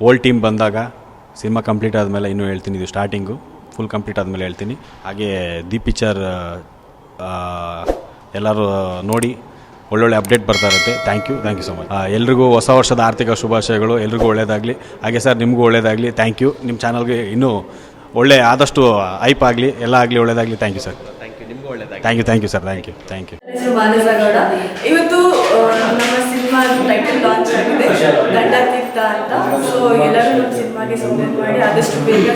Old team ಬಂದಾಗ cinema complete ಆದಮೇಲೆ ಇನ್ನೂ ಹೇಳ್ತೀನಿ ಇದು ಸ್ಟಾರ್ಟಿಂಗು ಫುಲ್ ಕಂಪ್ಲೀಟ್ ಆದಮೇಲೆ ಹೇಳ್ತೀನಿ. ಹಾಗೆ ದಿ ಪಿಕ್ಚರ್ ಎಲ್ಲರೂ ನೋಡಿ ಒಳ್ಳೊಳ್ಳೆ ಅಪ್ಡೇಟ್ ಬರ್ತಾ ಇರುತ್ತೆ. Thank you thank you so much ಎಲ್ರಿಗೂ ಹೊಸ ವರ್ಷದ ಆರ್ಥಿಕ ಶುಭಾಶಯಗಳು ಎಲ್ರಿಗೂ ಒಳ್ಳೆಯದಾಗಲಿ ಹಾಗೆ ಸರ್ ನಿಮಗೂ ಒಳ್ಳೆಯದಾಗಲಿ ಥ್ಯಾಂಕ್ ಯು ನಿಮ್ಮ ಚಾನಲ್ಗೆ ಇನ್ನೂ ಒಳ್ಳೆ ಆದಷ್ಟು ಐಪ್ ಆಗಲಿ ಎಲ್ಲ ಆಗಲಿ ಒಳ್ಳೆಯದಾಗಲಿ thank you sir thank you ನಿಮಗೂ thank you thank you sir thank you thank you ಇವತ್ತು ಸಿನಿಮಾ ಟೈಟಲ್ ಲಾಂಚ್ ಆಗಿದೆ. ದಂಡತೀರ್ಥ ಅಂತ. ಸೊ ಎಲ್ಲರೂ ನಮ್ಮ ಸಿನಿಮಾಗೆ ಸಪೋರ್ಟ್ ಮಾಡಿ ಆದಷ್ಟು ಬೇಗ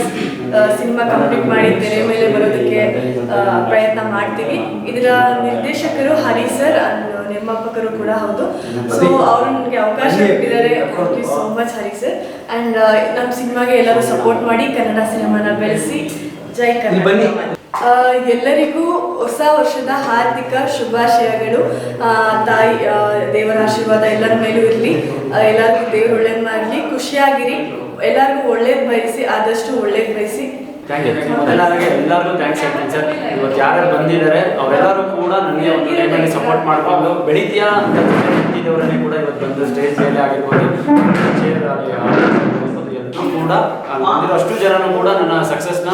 ಸಿನಿಮಾ ಕಂಪ್ಲೀಟ್ ಮಾಡಿ ತೆರೆ ಮೇಲೆ ಬರೋದಕ್ಕೆ ಪ್ರಯತ್ನ ಮಾಡ್ತೀವಿ. ಇದರ ನಿರ್ದೇಶಕರು ಹರಿ ಸರ್ ನಿರ್ಮಾಪಕರು ಕೂಡ ಹೌದು. ಸೊ ಅವರು ನನಗೆ ಅವಕಾಶ ಕೊಟ್ಟಿದ್ದಾರೆ. Thank you so much Hari sir. And ನಮ್ಮ ಸಿನಿಮಾಗೆ ಎಲ್ಲರೂ ಸಪೋರ್ಟ್ ಮಾಡಿ ಕನ್ನಡ ಸಿನಿಮಾನ ಬೆಳೆಸಿ. ಜೈ ಕನ್ನಡ. ಎಲ್ಲರಿಗೂ ಹೊಸ ವರ್ಷದ ಹಾರ್ದಿಕ ಶುಭಾಶಯಗಳು. ಆ, ತಾಯಿ ಆ, ದೇವರ ಆಶೀರ್ವಾದ ಎಲ್ಲರ ಮೇಲೂ ಇರಲಿ. ಎಲ್ಲರಿಗೂ ದೇವರು ಒಳ್ಳೇದು ಮಾಡಲಿ. ಖುಷಿಯಾಗಿರಿ. ಎಲ್ಲರಿಗೂ ಒಳ್ಳೇದು ಬಯಸಿ ಆದಷ್ಟು ಒಳ್ಳೇದು ಬಯಸಿ. ಮೊದಲಾಗಿ ಎಲ್ಲರಿಗೂ ಥ್ಯಾಂಕ್ಸ್ ಹೇಳ್ತೀನಿ ಸರ್ ಇವತ್ತು ಯಾರ್ಯಾರು ಬಂದಿದ್ದಾರೆ ಅವರೆಲ್ಲರೂ ಕೂಡ ನನಗೆ ಒಂದು ಸಪೋರ್ಟ್ ಮಾಡಿಕೊಂಡು ಬೆಳಿತೀಯಾ ಅಂತ ಕೂಡ ಇವತ್ತು ಬಂದು ಸ್ಟೇಜ್ ಮೇಲೆ ಆಗಿರ್ಬೋದು, ಎಲ್ಲರೂ ಕೂಡ ಅಷ್ಟು ಜನನು ಕೂಡ ನನ್ನ ಸಕ್ಸಸ್ನ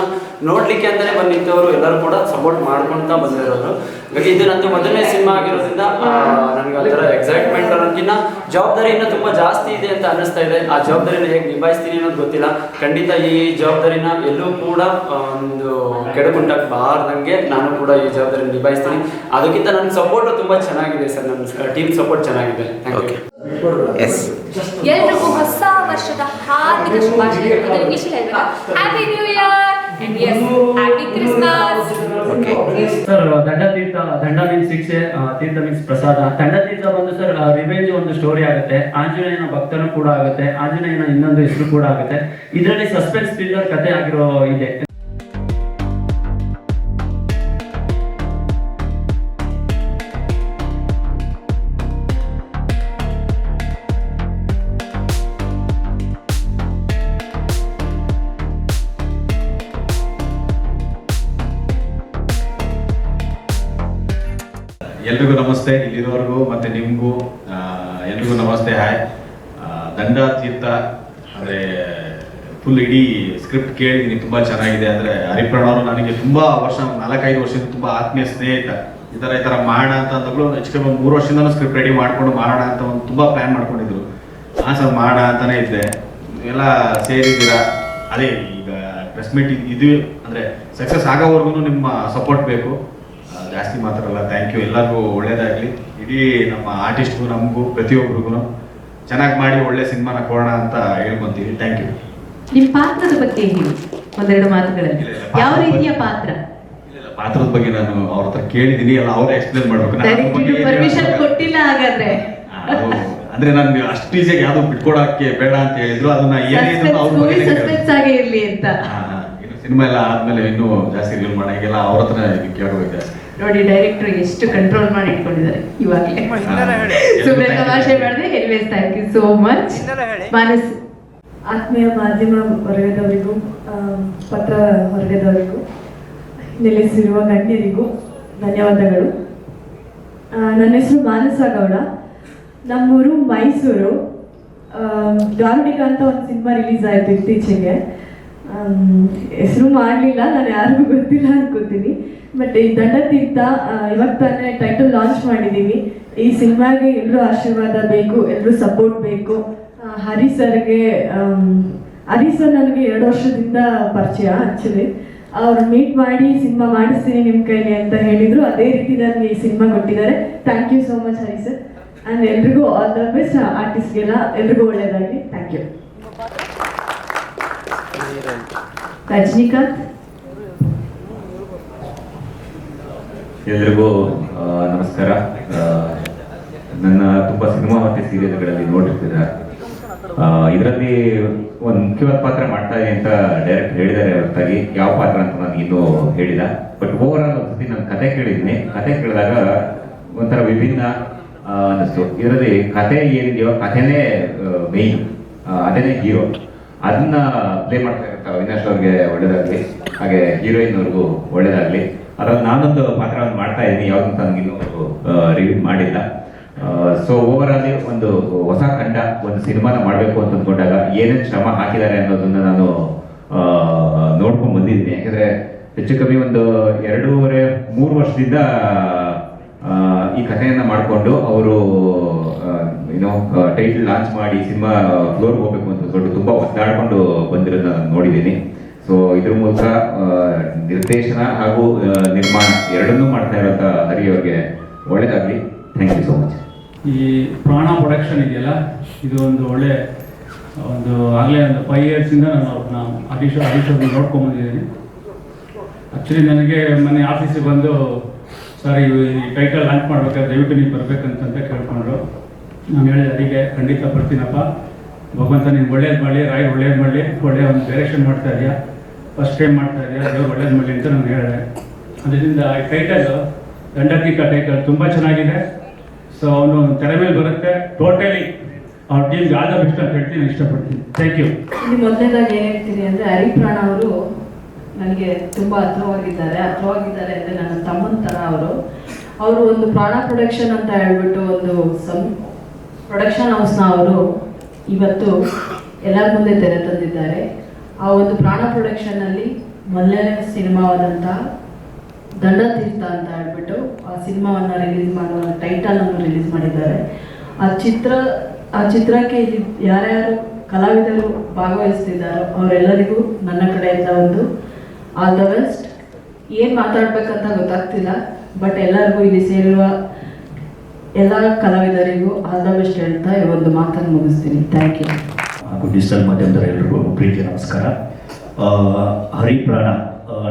ನೋಡ್ಲಿಕ್ಕೆ ಅಂತಾನೆ ಬಂದಿದ್ದವರು ಎಲ್ಲರೂ ಕೂಡ ಸಪೋರ್ಟ್ ಮಾಡ್ಕೊಳ್ತಾ ಬಂದಿರೋರು ಹಾಗಾಗಿ ಇದು ನಂದು ಮೊದಲನೇ ಸಿನಿಮಾ ಆಗಿರೋದ್ರಿಂದ ನನಗೆ ಅದರ ಎಕ್ಸೈಟ್ಮೆಂಟ್ ಅನ್ನೋದಕ್ಕಿಂತ ಜವಾಬ್ದಾರಿ ಇನ್ನೂ ತುಂಬ ಜಾಸ್ತಿ ಇದೆ ಅಂತ ಅನ್ನಿಸ್ತಾ ಇದೆ. ಆ ಜವಾಬ್ದಾರಿನ ಹೇಗೆ ನಿಭಾಯಿಸ್ತೀನಿ ಅನ್ನೋದು ಗೊತ್ತಿಲ್ಲ. ಖಂಡಿತ ಈ ಜವಾಬ್ದಾರಿನ ಎಲ್ಲೂ ಕೂಡ ಒಂದು ಕೆಡಕುಂಟಾಗಬಾರ್ದಂಗೆ ನಾನು ಕೂಡ ಈ ಜವಾಬ್ದಾರಿ ನಿಭಾಯಿಸ್ತೀನಿ. ಅದಕ್ಕಿಂತ ನನ್ನ ಸಪೋರ್ಟ್ ತುಂಬ ಚೆನ್ನಾಗಿದೆ ಸರ್. ನನ್ನ ಟೀಮ್ ಸಪೋರ್ಟ್ ಚೆನ್ನಾಗಿದೆ. ಥ್ಯಾಂಕ್ ಯು ಎಲ್ರಿಗೂ ಹಾರ್ದಿಕ ಶುಭಾಶಯಗಳು. ಇದು ಇಂಗ್ಲಿಷ್ ಹೇಳ್ಬೇಕಾ happy new year and yes happy Christmas sir Dandatheertha ದಂಡ ಮೀನ್ಸ್ ಶಿಕ್ಷೆ ತೀರ್ಥ ಮೀನ್ಸ್ ಪ್ರಸಾದ. ದಂಡತೀರ್ಥ ಬಂದು ಸರ್ ರಿವೆಂಜ್ ಒಂದು ಸ್ಟೋರಿ ಆಗುತ್ತೆ. ಆಂಜನೇಯನ ಭಕ್ತನು ಕೂಡ ಆಗುತ್ತೆ. ಆಂಜನೇಯನ ಇನ್ನೊಂದು ಹೆಸರು ಕೂಡ ಆಗುತ್ತೆ. ಇದರಲ್ಲಿ ಸಸ್ಪೆನ್ಸ್ ಥ್ರಿಲ್ಲರ್ ಕತೆ ಆಗಿರೋ ಇದೆ. ನಮಸ್ತೆ, ಇಲ್ಲಿರೋರ್ಗೂ ಮತ್ತೆ ನಿಮಗೂ ಎಲ್ರಿಗೂ ನಮಸ್ತೆ, ಹಾಯ್. ದಂಡ ತೀರ್ಥ ಅಂದರೆ ಫುಲ್ ಇಡೀ ಸ್ಕ್ರಿಪ್ಟ್ ಕೇಳಿದ್ದೀನಿ, ತುಂಬಾ ಚೆನ್ನಾಗಿದೆ. ಅಂದರೆ ಹರಿಪ್ರಣ ಅವರು ನನಗೆ ತುಂಬ ವರ್ಷ, ನಾಲ್ಕೈದು ವರ್ಷದಿಂದ ತುಂಬ ಆತ್ಮೀಯ ಸ್ನೇಹಿತ. ಈ ಥರ ಈ ಥರ ಮಾಡೋಣ ಅಂತ ಅಂದಾಗಲೂ ಹೆಚ್ಚು ಒಂದು ಮೂರು ವರ್ಷದಿಂದಲೂ ಸ್ಕ್ರಿಪ್ಟ್ ರೆಡಿ ಮಾಡ್ಕೊಂಡು ಮಾಡೋಣ ಅಂತ ಒಂದು ತುಂಬ ಪ್ಲ್ಯಾನ್ ಮಾಡ್ಕೊಂಡಿದ್ರು. ಹಾಂ ಸರ್ ಮಾಡೋಣ ಅಂತಲೇ ಇದ್ದೆ. ಎಲ್ಲ ಸೇರಿದ್ದೀರಾ? ಅದೇ, ಈಗ ಪ್ರೆಸ್ ಮೀಟ್ ಇದು ಅಂದರೆ ಸಕ್ಸಸ್ ಆಗೋವರೆಗೂ ನಿಮ್ಮ ಸಪೋರ್ಟ್ ಬೇಕು. ಜಾಸ್ತಿ ಮಾತಾಡಲ್ಲ. ಥ್ಯಾಂಕ್ ಯು ಎಲ್ಲರಿಗೂ ಒಳ್ಳೇದಾಗಲಿ. ಇಡೀ ನಮ್ಮ ಆರ್ಟಿಸ್ಟ್ಗೂ ನಮಗೂ ಪ್ರತಿಯೊಬ್ಬರಿಗೂ ಚೆನ್ನಾಗಿ ಮಾಡಿ ಒಳ್ಳೆ ಸಿನಿಮಾನ ಕೊಡೋಣ ಅಂತ ಹೇಳ್ಕೊಂತೀವಿ. ಥ್ಯಾಂಕ್ ಯು ನಿಮ್ಮ ಪಾತ್ರದ ಬಗ್ಗೆ ಹೇಳಿ ಒಂದೆರಡು ಮಾತುಗಳಲ್ಲಿ. ಯಾವ ರೀತಿಯ ಪಾತ್ರ? ಪಾತ್ರದ ಬಗ್ಗೆ ನಾನು ಅವ್ರ ಹತ್ರ ಕೇಳಿದ್ದೀನಿ. ಎಲ್ಲ ಅವರೇ ಎಕ್ಸ್ಪ್ಲೇನ್ ಮಾಡ್ಬೇಕು. ಏನ್ ಪರ್ಮಿಷನ್ ಕೊಟ್ಟಿಲ್ಲ ಹಾಗಾದ್ರೆ. ಅಂದ್ರೆ ನಾನು ಅಷ್ಟು ಈಸಿಯಾಗಿ ಯಾವ್ದು ಬಿಟ್ಕೊಡಕ್ಕೆ ಬೇಡ ಅಂತ ಹೇಳಿದ್ರು. ಅದನ್ನ ಏನಿದ್ರು ಅವ್ರ ಬಗ್ಗೆ ಸಸ್ಪೆನ್ಸ್ ಆಗೇ ಇರ್ಲಿ ಅಂತ. ಇನ್ನು ಸಿನಿಮಾ ಎಲ್ಲ ಆದ್ಮೇಲೆ ಇನ್ನೂ ಜಾಸ್ತಿ ರಿವೀಲ್ ಮಾಡಂಗಿಲ್ಲ. ಅವ್ರ ಹತ್ರ ಕೇಳಬೇಕು ಜಾಸ್ತಿ ನೋಡಿ ಡೈರೆಕ್ಟರ್ ಎಷ್ಟು ಕಂಟ್ರೋಲ್ ಮಾಡಿ ಇಟ್ಕೊಂಡಿದ್ದಾರೆ. ಇವಾಗಲೇ. ಸುಮ್ಮನೆ thank you. ತಮಾಷೆ ಮಾಡಿದೆ anyways thank you so much Manas ಆತ್ಮೀಯ ಮಾಧ್ಯಮ ವರ್ಗದವರಿಗೂ ಪತ್ರ ವರ್ಗದವರಿಗೂ ನೆಲೆಸಿರುವ ಗಣ್ಯರಿಗೂ ಧನ್ಯವಾದಗಳು. ನನ್ನ ಹೆಸರು ಮಾನಸ ಗೌಡ. ನಮ್ಮೂರು ಮೈಸೂರು ಆ, ಅಂತ ಒಂದು ಸಿನಿಮಾ ರಿಲೀಸ್ ಆಯಿತು ಇತ್ತೀಚೆಗೆ. ಹೆಸರು ಮಾಡಲಿಲ್ಲ, ನಾನು ಯಾರಿಗೂ ಗೊತ್ತಿಲ್ಲ ಅನ್ಕೋತೀನಿ ಬಟ್ ಈ ದಂಡತೀರ್ಥ ತೀರ್ಥ ಇವಾಗ ತಾನೇ ಟೈಟಲ್ ಲಾಂಚ್ ಮಾಡಿದ್ದೀವಿ ಈ ಸಿನಿಮಾಗೆ ಎಲ್ಲರೂ ಆಶೀರ್ವಾದ ಬೇಕು ಎಲ್ಲರೂ ಸಪೋರ್ಟ್ ಬೇಕು. ಹರಿ ಸರ್ಗೆ ಹರಿ ಸರ್ ನನಗೆ ಎರಡು ವರ್ಷದಿಂದ ಪರಿಚಯ ಆ್ಯಕ್ಚುಲಿ ಅವ್ರು ಮೀಟ್ ಮಾಡಿ ಸಿನಿಮಾ ಮಾಡಿಸ್ತೀನಿ ನಿಮ್ಮ ಕೈಲಿ ಅಂತ ಹೇಳಿದರು. ಅದೇ ರೀತಿ ನನಗೆ ಈ ಸಿನಿಮಾ ಕೊಟ್ಟಿದ್ದಾರೆ. Thank you so much Hari sir. And ಎಲ್ರಿಗೂ ಆಲ್ ದ ಬೆಸ್ಟ್ ಆರ್ಟಿಸ್ಟ್ಗೆಲ್ಲ ಎಲ್ರಿಗೂ ಒಳ್ಳೆಯದಾಗಿ ಥ್ಯಾಂಕ್ ಯು ರಜನಿಕಾಂತ್? ಎಲ್ರಿಗೂ ನಮಸ್ಕಾರ. ನನ್ನ ತುಂಬಾ ಸಿನಿಮಾ ಮತ್ತೆ ಸೀರಿಯಲ್ಗಳಲ್ಲಿ ನೋಡಿರ್ತೀರ? ಇದರಲ್ಲಿ ಒಂದು ಮುಖ್ಯವಾದ ಪಾತ್ರ ಮಾಡ್ತಾ ಅಂತ ಡೈರೆಕ್ಟ್ ಹೇಳಿದ್ದಾರೆ ಹೊರತಾಗಿ. ಯಾವ ಪಾತ್ರ ಅಂತ ನಾನು ಇನ್ನೂ ಹೇಳಿಲ್ಲ. ಬಟ್ ಓವರ್ ಆಲ್ ಒಂದ್ಸತಿ ನಾನು ಕತೆ ಕೇಳಿದ್ದೀನಿ ಕತೆ ಕೇಳಿದಾಗ ಒಂಥರ ವಿಭಿನ್ನ ಅನ್ನಿಸ್ತು. ಇದರಲ್ಲಿ ಕತೆ ಏನಿದೆಯೋ ಕಥೆನೇ ಮೇಯ್ನ್ ಅದೇನೇ ಹೀರೋ ಅದನ್ನ ಪ್ಲೇ ಮಾಡ್ತಾ ಅವಿನಾಶ್ ಅವ್ರಿಗೆ ಒಳ್ಳೇದಾಗ್ಲಿ, ಹಾಗೆ ಹೀರೋಯಿನ್ ಅವ್ರಿಗೂ ಒಳ್ಳೇದಾಗ್ಲಿ. ಅದ್ರಲ್ಲಿ ನಾನೊಂದು ಪಾತ್ರವನ್ನು ಮಾಡ್ತಾ ಇದ್ದೀನಿ, ಯಾವ್ದು ನನಗಿನ್ನೂ ರಿವ್ಯೂ ಮಾಡಿಲ್ಲ. ಸೊ ಓವರ್ ಒಂದು ಹೊಸ ಕಂಡ ಒಂದು ಸಿನಿಮಾನ ಮಾಡಬೇಕು ಅಂತ ಅಂದ್ಕೊಂಡಾಗ ಏನೇನು ಶ್ರಮ ಹಾಕಿದ್ದಾರೆ ಅನ್ನೋದನ್ನ ನಾನು ನೋಡ್ಕೊಂಡು ಬಂದಿದ್ದೀನಿ. ಯಾಕಂದ್ರೆ ಹೆಚ್ಚು ಕಮ್ಮಿ ಒಂದು ಎರಡೂವರೆ, ಮೂರು ವರ್ಷದಿಂದ ಈ ಕಥೆಯನ್ನು ಮಾಡಿಕೊಂಡು ಅವರು ಏನೋ ಟೈಟಲ್ ಲಾಂಚ್ ಮಾಡಿ ಸಿನಿಮಾ ಫ್ಲೋರ್ ಹೋಗ್ಬೇಕು ಅಂತ ದೊಡ್ಡ ತುಂಬಾ ಒತ್ತಾಡ್ಕೊಂಡು ಬಂದಿರೋದನ್ನ ನಾನು ನೋಡಿದ್ದೀನಿ. ಸೊ ಇದ್ರ ಮೂಲಕ ನಿರ್ದೇಶನ ಹಾಗೂ ನಿರ್ಮಾಣ ಎರಡನ್ನೂ ಮಾಡ್ತಾ ಇರೋಂಥ ಹರಿ ಅವ್ರಿಗೆ ಒಳ್ಳೇದಾಗ್ಲಿ. ಥ್ಯಾಂಕ್ ಯು ಸೋ ಮಚ್ ಈ ಪ್ರಾಣ ಪ್ರೊಡಕ್ಷನ್ ಇದೆಯಲ್ಲ, ಇದು ಒಂದು ಒಳ್ಳೆ, ಒಂದು ಆಗಲೇ ಒಂದು ಫೈವ್ ಇಯರ್ಸಿಂದ ನಾನು ಅವ್ರನ್ನ ಹರೀಶ್ ಹರೀಶ್ ಅವ್ರನ್ನ ನೋಡ್ಕೊಂಬಂದಿದ್ದೀನಿ ಆ್ಯಕ್ಚುಲಿ ನನಗೆ ಮೊನ್ನೆ ಆಫೀಸಿಗೆ ಬಂದು ಸರ್ ಈ ಟೈಟಲ್ ಲಾಂಚ್ ಮಾಡ್ಬೇಕಾದ್ರೆ ದಯವಿಟ್ಟು ನೀವು ಬರ್ಬೇಕಂತಂತ ಕೇಳ್ಕೊಂಡ್ರು. ನಾನು ಹೇಳಿದೆ ಅಲ್ಲಿಗೆ ಖಂಡಿತ ಬರ್ತೀನಪ್ಪ ಭಗವಂತ ನೀನು ಒಳ್ಳೇದು ಮಾಡಿ ರಾಯ್ ಒಳ್ಳೇದು ಮಾಡಲಿ, ಒಳ್ಳೆ ಒಂದು ಡೈರೆಕ್ಷನ್ ಮಾಡ್ತಾ ಇದೆಯಾ? ಫಸ್ಟ್ ಟೈಮ್ ಮಾಡ್ತಾ ಇದೆಯಾ? ದೇವ್ರು ಒಳ್ಳೇದು ಮಾಡಲಿ ಅಂತ ನಾನು ಹೇಳಿದೆ. ಅದರಿಂದ ಟೈಟಲ್ ದಂಡಕೀಕ ಟೈಟಲ್ ತುಂಬ ಚೆನ್ನಾಗಿದೆ. ಸೊ ಅವನು ತೆರೆ ಮೇಲೆ ಬರುತ್ತೆ. ಟೋಟಲಿ ಅವ್ರ ಟೀಮ್ಗೆ ಆದ ಬೆಸ್ಟ್ ಅಂತ ಹೇಳ್ತೀನಿ ಇಷ್ಟಪಡ್ತೀನಿ. ಥ್ಯಾಂಕ್ ಯು ಇಲ್ಲಿ ಮೊದಲನೇದಾಗಿ ಏನು ಹೇಳ್ತೀನಿ ಅಂದರೆ, ಹರಿಪ್ರಾಣ ಅವರು ನನಗೆ ತುಂಬ ಹತ್ರವಾಗಿದ್ದಾರೆ. ಹತ್ರವಾಗಿದ್ದಾರೆ ಅಂದರೆ ನನ್ನ ತಮ್ಮನ ಥರ ಅವರು. ಅವರು ಒಂದು ಪ್ರಾಣ ಪ್ರೊಡಕ್ಷನ್ ಅಂತ ಹೇಳ್ಬಿಟ್ಟು ಒಂದು ಸಂ ಪ್ರೊಡಕ್ಷನ್ ಹೌಸ್ನ ಅವರು ಇವತ್ತು ಎಲ್ಲರ ಮುಂದೆ ತೆರೆ ತಂದಿದ್ದಾರೆ. ಆ ಒಂದು ಪ್ರಾಣ ಪ್ರೊಡಕ್ಷನ್ನಲ್ಲಿ ಮೊದಲನೇ ಸಿನಿಮಾವಾದಂಥ ದಂಡತೀರ್ಥ ಅಂತ ಹೇಳ್ಬಿಟ್ಟು ಆ ಸಿನಿಮಾವನ್ನು ರಿಲೀಸ್ ಮಾಡುವ ಟೈಟಲನ್ನು ರಿಲೀಸ್ ಮಾಡಿದ್ದಾರೆ. ಆ ಚಿತ್ರ, ಆ ಚಿತ್ರಕ್ಕೆ ಇಲ್ಲಿ ಯಾರ್ಯಾರು ಕಲಾವಿದರು ಭಾಗವಹಿಸ್ತಿದ್ದಾರೋ ಅವರೆಲ್ಲರಿಗೂ ನನ್ನ ಕಡೆಯಿಂದ ಒಂದು ಆಲ್ ದ ಬೆಸ್ಟ್. ಏನು ಮಾತಾಡಬೇಕಂತ ಗೊತ್ತಾಗ್ತಿಲ್ಲ ಬಟ್ ಎಲ್ಲರಿಗೂ ಇಲ್ಲಿ ಸೇರುವ ಎಲ್ಲ ಕಲಾವಿದರಿಗೂ ಆಲ್ ದ ಬೆಸ್ಟ್ ಹೇಳ್ತಾ ಈ ಒಂದು ಮಾತನ್ನು ಮುಗಿಸ್ತೀನಿ. ಥ್ಯಾಂಕ್ ಯು ಹಾಗೂ ಡಿಜಿಟಲ್ ಮಾಧ್ಯಮದ ಎಲ್ರಿಗೂ ಪ್ರೀತಿ ನಮಸ್ಕಾರ. ಹರಿಪ್ರಾಣ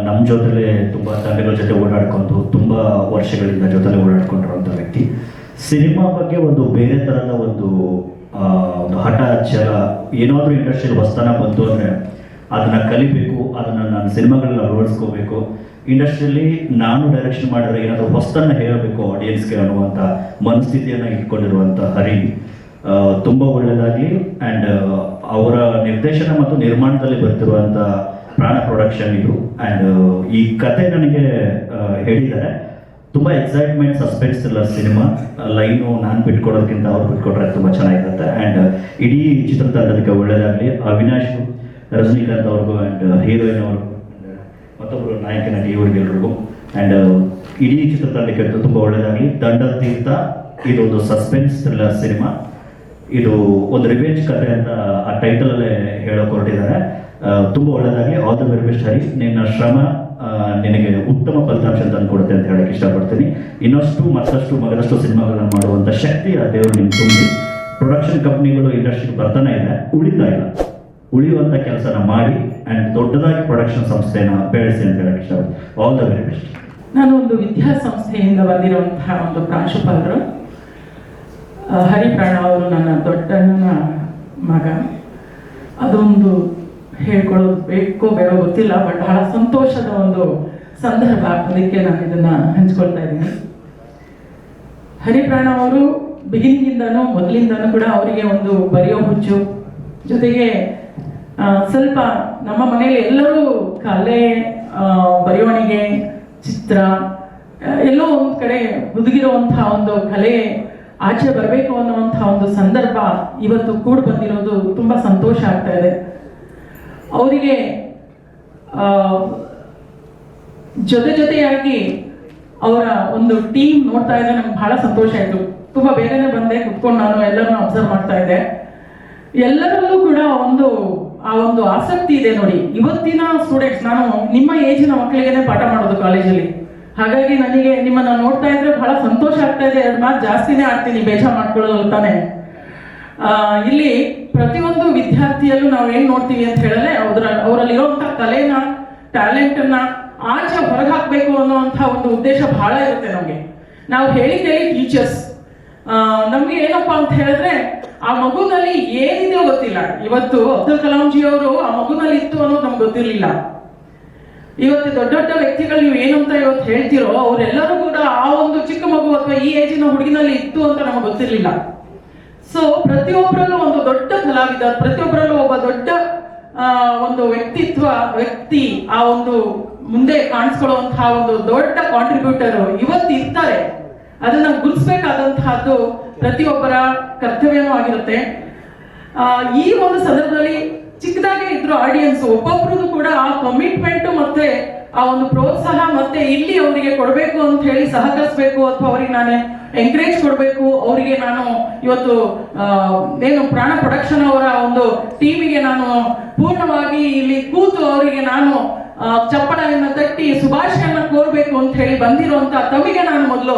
ನಮ್ಮ ಜೊತೆಲೇ ತುಂಬ ತಂಡಗಳ ಜೊತೆ ಓಡಾಡ್ಕೊಂಡು ತುಂಬ ವರ್ಷಗಳಿಂದ ಜೊತೆಲೆ ಓಡಾಡ್ಕೊಂಡಿರುವಂಥ ವ್ಯಕ್ತಿ. ಸಿನಿಮಾ ಬಗ್ಗೆ ಒಂದು ಬೇರೆ ಥರದ ಒಂದು ಒಂದು ಹಠ, ಛಲ, ಏನಾದರೂ ಇಂಡಸ್ಟ್ರಿಯಲ್ಲಿ ವಸ್ತಾನ ಬಂತು ಅಂದರೆ ಅದನ್ನು ಕಲಿಬೇಕು, ಅದನ್ನು ನಾನು ಸಿನಿಮಾಗಳನ್ನ ಅಳವಡಿಸ್ಕೋಬೇಕು. ಇಂಡಸ್ಟ್ರಿಯಲ್ಲಿ ನಾನು ಡೈರೆಕ್ಷನ್ ಮಾಡಿದ್ರೆ ಏನಾದರೂ ಹೊಸ್ತನ್ನು ಹೇಳಬೇಕು ಆಡಿಯನ್ಸ್ಗೆ ಅನ್ನುವಂಥ ಮನಸ್ಥಿತಿಯನ್ನು ಇಟ್ಕೊಂಡಿರುವಂಥ ಹರಿ ತುಂಬ ಒಳ್ಳೆಯದಾಗಲಿ ಆ್ಯಂಡ್ ಅವರ ನಿರ್ದೇಶನ ಮತ್ತು ನಿರ್ಮಾಣದಲ್ಲಿ ಬರ್ತಿರುವಂಥ ಪ್ರಾಣ ಪ್ರೊಡಕ್ಷನ್ ಇದು. ಆ್ಯಂಡ್ ಈ ಕತೆ ನನಗೆ ಹೇಳಿದರೆ ತುಂಬ ಎಕ್ಸೈಟ್ಮೆಂಟ್ ಸಸ್ಪೆನ್ಸ್ ಇಲ್ಲ ಸಿನಿಮಾ. ಲೈನು ನಾನು ಬಿಟ್ಕೊಡೋದಕ್ಕಿಂತ ಅವ್ರು ಬಿಟ್ಕೊಟ್ರೆ ತುಂಬ ಚೆನ್ನಾಗಿರುತ್ತೆ. ಆ್ಯಂಡ್ ಇಡೀ ಚಿತ್ರತಂಡದಕ್ಕೆ ಒಳ್ಳೆಯದಾಗಲಿ ಅವಿನಾಶ್, ರಜನಿಕಾಂತ್ ಅವ್ರಿಗೂ ಆ್ಯಂಡ್ ಹೀರೋಯಿನ್ ಅವ್ರಿಗೂ ಮತ್ತೊಬ್ಬರು ನಾಯಕನಾಗಿ ಇವರಿಗೆಲ್ಲರಿಗೂ ಆ್ಯಂಡ್ ಇಡೀ ಚಿತ್ರತಂಡಕ್ಕೆ ತುಂಬ ಒಳ್ಳೆಯದಾಗಲಿ ದಂಡ ತೀರ್ಥ ಇದೊಂದು ಸಸ್ಪೆನ್ಸ್ ಥ್ರಿಲ್ಲರ್ ಸಿನಿಮಾ ಇದು ಒಂದು ರಿವೆಂಜ್ ಕಥೆ ಅಂತ ಆ ಟೈಟಲಲ್ಲೇ ಹೇಳೋಕೆ ಹೊರಟಿದ್ದಾರೆ. ತುಂಬ ಒಳ್ಳೆಯದಾಗಲಿ all the very best Hari. ನಿನ್ನ ಶ್ರಮ ನಿನಗೆ ಉತ್ತಮ ಫಲಿತಾಂಶ ತಂದು ಕೊಡುತ್ತೆ ಅಂತ ಹೇಳಕ್ಕೆ ಇಷ್ಟಪಡ್ತೀನಿ. ಇನ್ನಷ್ಟು ಮತ್ತಷ್ಟು ಮಗದಷ್ಟು ಸಿನಿಮಾಗಳನ್ನು ಮಾಡುವಂಥ ಶಕ್ತಿ ಆ ದೇವರು ನಿಮ್ಗೆ ತುಂಬಿ. ಪ್ರೊಡಕ್ಷನ್ ಕಂಪ್ನಿಗಳು ಇಂಡಸ್ಟ್ರಿಗೆ ಬರ್ತಾನೆ ಇಲ್ಲ, ಉಳಿತಾ ಇಲ್ಲ. ಉಳಿಯುವಂಥ ಕೆಲಸನ ಮಾಡಿ ಆ್ಯಂಡ್ ದೊಡ್ಡದಾಗಿ ಪ್ರೊಡಕ್ಷನ್ ಸಂಸ್ಥೆನ ಬೆಳೆಸಿ ಅಂತ ಹೇಳಕ್ಕೆ ಆಲ್ ದ ವೆರಿ ಬೆಸ್ಟ್ ನಾನು ಒಂದು ವಿದ್ಯಾಸಂಸ್ಥೆಯಿಂದ ಬಂದಿರುವಂತಹ ಒಂದು ಪ್ರಾಂಶುಪಾಲರು. ಹರಿಪ್ರಾಣ ಅವರು ನನ್ನ ದೊಡ್ಡಣ್ಣನ ಮಗ. ಅದೊಂದು ಹೇಳ್ಕೊಳ್ಳೋದು ಬೇಕೋ ಬೇಡೋ ಗೊತ್ತಿಲ್ಲ ಬಟ್ ಬಹಳ ಸಂತೋಷದ ಒಂದು ಸಂದರ್ಭ ಅದಕ್ಕೆ ನಾನು ಇದನ್ನ ಹಂಚ್ಕೊಳ್ತಾ ಇದ್ದೀನಿ. ಹರಿಪ್ರಾಣ ಅವರು ಬಿಗಿನಿಂಗಿಂದನೂ ಮೊದಲಿಂದನೂ ಕೂಡ ಅವರಿಗೆ ಒಂದು ಬರೆಯೋ ಹುಚ್ಚು. ಜೊತೆಗೆ ಸ್ವಲ್ಪ ನಮ್ಮ ಮನೆಯಲ್ಲಿ ಎಲ್ಲರೂ ಕಲೆ ಬರವಣಿಗೆ, ಚಿತ್ರ ಎಲ್ಲೋ ಒಂದು ಕಡೆ ಹುದುಗಿರುವಂತಹ ಒಂದು ಕಲೆ ಆಚೆ ಬರಬೇಕು ಅನ್ನುವಂಥ ಒಂದು ಸಂದರ್ಭ ಇವತ್ತು ಕೂಡ ಬಂದಿರೋದು ತುಂಬಾ ಸಂತೋಷ ಆಗ್ತಾ ಇದೆ. ಅವರಿಗೆ ಜೊತೆ ಜೊತೆಯಾಗಿ ಅವರ ಒಂದು ಟೀಮ್ ನೋಡ್ತಾ ಇದ್ರೆ ನಮ್ಗೆ ಬಹಳ ಸಂತೋಷ ಆಯ್ತು. ತುಂಬಾ ಬೇಗನೆ ಬಂದೆ ಕುತ್ಕೊಂಡು ನಾನು ಎಲ್ಲರನ್ನೂ ಅಬ್ಸರ್ವ್ ಮಾಡ್ತಾ ಇದ್ದೆ. ಎಲ್ಲರಲ್ಲೂ ಕೂಡ ಒಂದು ಒಂದು ಆಸಕ್ತಿ ಇದೆ ನೋಡಿ. ಇವತ್ತಿನ ಸ್ಟೂಡೆಂಟ್ಸ್ ನಾನು ನಿಮ್ಮ ಏಜಿನ ಮಕ್ಕಳಿಗೆನೆ ಪಾಠ ಮಾಡೋದು ಕಾಲೇಜಲ್ಲಿ ಹಾಗಾಗಿ ನನಗೆ ನಿಮ್ಮನ್ನ ನೋಡ್ತಾ ಇದ್ರೆ ಬಹಳ ಸಂತೋಷ ಆಗ್ತಾ ಇದೆ. ಎರಡು ಮಾತು ಜಾಸ್ತಿನೇ ಆಡ್ತೀನಿ, ಬೇಜಾರು ಮಾಡ್ಕೊಳ್ಳೋದು ತಾನೆ. ಇಲ್ಲಿ ಪ್ರತಿಯೊಂದು ವಿದ್ಯಾರ್ಥಿಯಲ್ಲೂ ನಾವು ಏನ್ ನೋಡ್ತೀವಿ ಅಂತ ಹೇಳಿದ್ರೆ, ಅವ್ರ ಅವರಲ್ಲಿರುವಂತಹ ಕಲೆನ ಟ್ಯಾಲೆಂಟ್ ಅನ್ನ ಆಚೆ ಹೊರಗೆ ಹಾಕ್ಬೇಕು ಅನ್ನುವಂಥ ಒಂದು ಉದ್ದೇಶ ಬಹಳ ಇರುತ್ತೆ ನಮಗೆ. ನಾವು ಹೇಳಿ ಟೀಚರ್ಸ್ ನಮ್ಗೆ ಏನಪ್ಪಾ ಅಂತ ಹೇಳಿದ್ರೆ ಆ ಮಗುನಲ್ಲಿ ಏನಿದೆ ಗೊತ್ತಿಲ್ಲ. ಇವತ್ತು ಅಬ್ದುಲ್ ಕಲಾಂ ಜಿ ಅವರು ಆ ಮಗುನಲ್ಲಿ ಇತ್ತು ಅನ್ನೋದು ನಮ್ಗೆ ಗೊತ್ತಿರಲಿಲ್ಲ. ಇವತ್ತು ದೊಡ್ಡ ದೊಡ್ಡ ವ್ಯಕ್ತಿಗಳು ನೀವು ಏನು ಅಂತ ಇವತ್ತು ಹೇಳ್ತಿರೋ, ಅವರೆಲ್ಲರೂ ಕೂಡ ಆ ಒಂದು ಚಿಕ್ಕ ಮಗು ಅಥವಾ ಈ ಏಜಿನ ಹುಡುಗಿನಲ್ಲಿ ಇತ್ತು ಅಂತ ನಮಗೆ ಗೊತ್ತಿರಲಿಲ್ಲ. ಸೊ ಪ್ರತಿಯೊಬ್ಬರಲ್ಲೂ ಒಂದು ದೊಡ್ಡ ಕಲಾವಿದ ಪ್ರತಿಯೊಬ್ಬರಲ್ಲೂ ಒಬ್ಬ ದೊಡ್ಡ ಒಂದು ವ್ಯಕ್ತಿತ್ವ, ವ್ಯಕ್ತಿ ಆ ಒಂದು ಮುಂದೆ ಕಾಣಿಸ್ಕೊಳ್ಳುವಂತಹ ಒಂದು ದೊಡ್ಡ ಕಾಂಟ್ರಿಬ್ಯೂಟರ್ ಇವತ್ತು ಇರ್ತಾರೆ ಅದನ್ನ ಗುರುತಿಸ್ಬೇಕಾದಂತಹದ್ದು ಪ್ರತಿಯೊಬ್ಬರ ಕರ್ತವ್ಯನೂ ಆಗಿರುತ್ತೆ. ಈ ಒಂದು ಸಂದರ್ಭದಲ್ಲಿ ಚಿಕ್ಕದಾಗೆ ಇದ್ರು ಆಡಿಯನ್ಸ್ ಒಬ್ಬೊಬ್ರದ್ದು ಕೂಡ ಆ ಕಮಿಟ್ಮೆಂಟ್ ಮತ್ತೆ ಆ ಒಂದು ಪ್ರೋತ್ಸಾಹ ಮತ್ತೆ ಇಲ್ಲಿ ಅವರಿಗೆ ಕೊಡಬೇಕು ಅಂತ ಹೇಳಿ ಸಹಕರಿಸಬೇಕು ಅಥವಾ ಅವರಿಗೆ ನಾನು ಎಂಕರೇಜ್ ಕೊಡಬೇಕು, ಅವರಿಗೆ ನಾನು ಇವತ್ತು ಏನು ಪ್ರಾಣ ಪ್ರೊಡಕ್ಷನ್ ಅವರ ಒಂದು ಟೀಮಿಗೆ ನಾನು ಪೂರ್ಣವಾಗಿ ಇಲ್ಲಿ ಕೂತು ಅವರಿಗೆ ನಾನು ಚಪ್ಪಳವನ್ನು ತಟ್ಟಿ ಶುಭಾಶಯನ ಕೋರ್ಬೇಕು ಅಂತ ಹೇಳಿ ಬಂದಿರುವಂತ ತಮಗೆ ನಾನು ಮೊದಲು